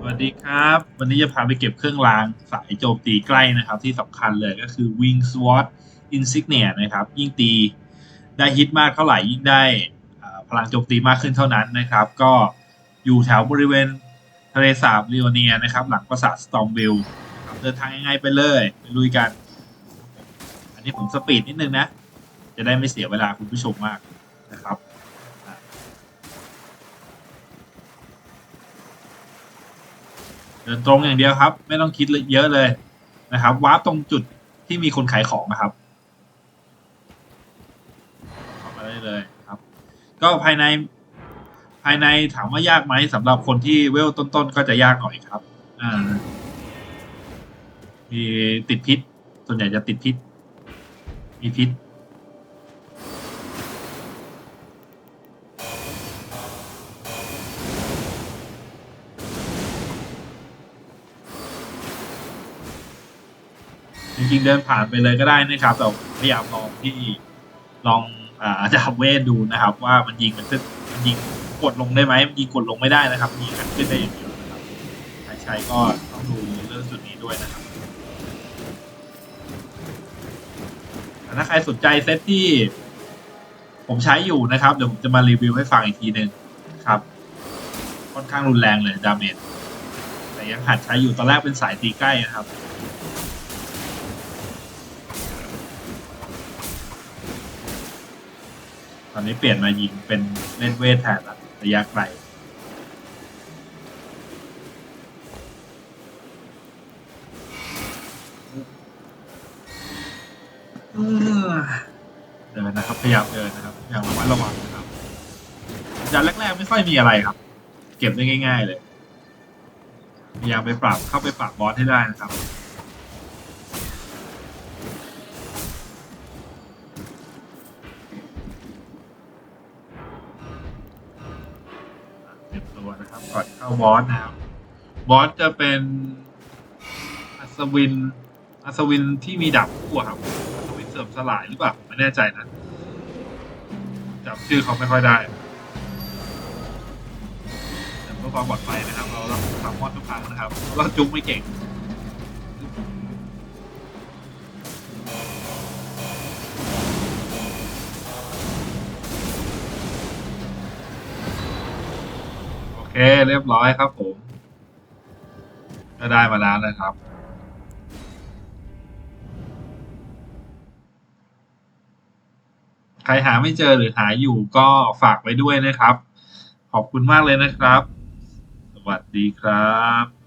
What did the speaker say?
สวัสดีครับ วันนี้จะพาไปเก็บเครื่องรางสายโจมตีใกล้นะครับ ที่สำคัญเลยก็คือ Wing Sword Insignia นะครับ ยิ่งตีได้ฮิตมากเท่าไหร่ยิ่งได้พลังโจมตีมากขึ้นเท่านั้นนะครับ ก็อยู่แถวบริเวณทะเลสาบลิโอเนียนะครับ หลังปราสาท Stormville นะครับเดินทางง่ายๆไปเลยไปลุยกัน อันนี้ผมสปีดนิดนึงนะ จะได้ไม่เสียเวลาคุณผู้ชมมากนะครับ เดินตรงอย่างเดียวครับ ไม่ต้องคิดเยอะเลยนะครับวาร์ปตรงจุดที่มีคนขายของนะครับเข้ามาได้เลยครับ ก็ภายในภายในถามว่ายากไหมสำหรับคนที่เวลต้นๆก็จะยากหน่อยครับ อ่ามีติดพิษ ส่วนใหญ่จะติดพิษ มีพิษ จริงๆเดินผ่านไปเลยก็ได้นะครับ แต่พยายามลองที่ลองอาจะเวทดูนะครับ ว่ามันยิงมันขึ้นมันยิงกดลงได้ไหมมันยิงกดลงไม่ได้นะครับยิงขึ้นได้อย่างเดียวนะครับใครใช้ก็ต้องดูเรื่องจุดนี้ด้วยนะครับถ้าใครสนใจเซตที่ผมใช้อยู่นะครับ เดี๋ยวผมจะมารีวิวให้ฟังอีกทีหนึ่งครับ ค่อนข้างรุนแรงเลยดาเมจแต่ยังหัดใช้อยู่ตอนแรกเป็นสายตีใกล้นะครับ อนนี้เปลี่ยนมายิงเป็นเล่นเวทแทนละระยะไกลเดินนะครับพยายามเดินนะครับอย่างระมัดระวังนะครับจานแรก ๆ ไม่ค่อยมีอะไรครับ เก็บได้ง่าย ๆ เลยพยายามไปปรับเข้าไปปรับบอสให้ได้นะครับ รียมตัวนะครับ ก่อนเข้าบอสนะครับ บอสจะเป็นอัศวิน อัศวินที่มีดาบคู่อะครับ อัศวินเสริมสลายหรือเปล่าไม่แน่ใจนะจำชื่อเขาไม่ค่อยได้แต่เพื่อความปลอดภัยนะครับ เรารับสามมอดทุกครั้งนะครับเราจุกไม่เก่ง เรียบร้อยครับผม ก็ได้มาแล้วนะครับ ใครหาไม่เจอหรือหาอยู่ก็ฝากไว้ด้วยนะครับ ขอบคุณมากเลยนะครับ สวัสดีครับ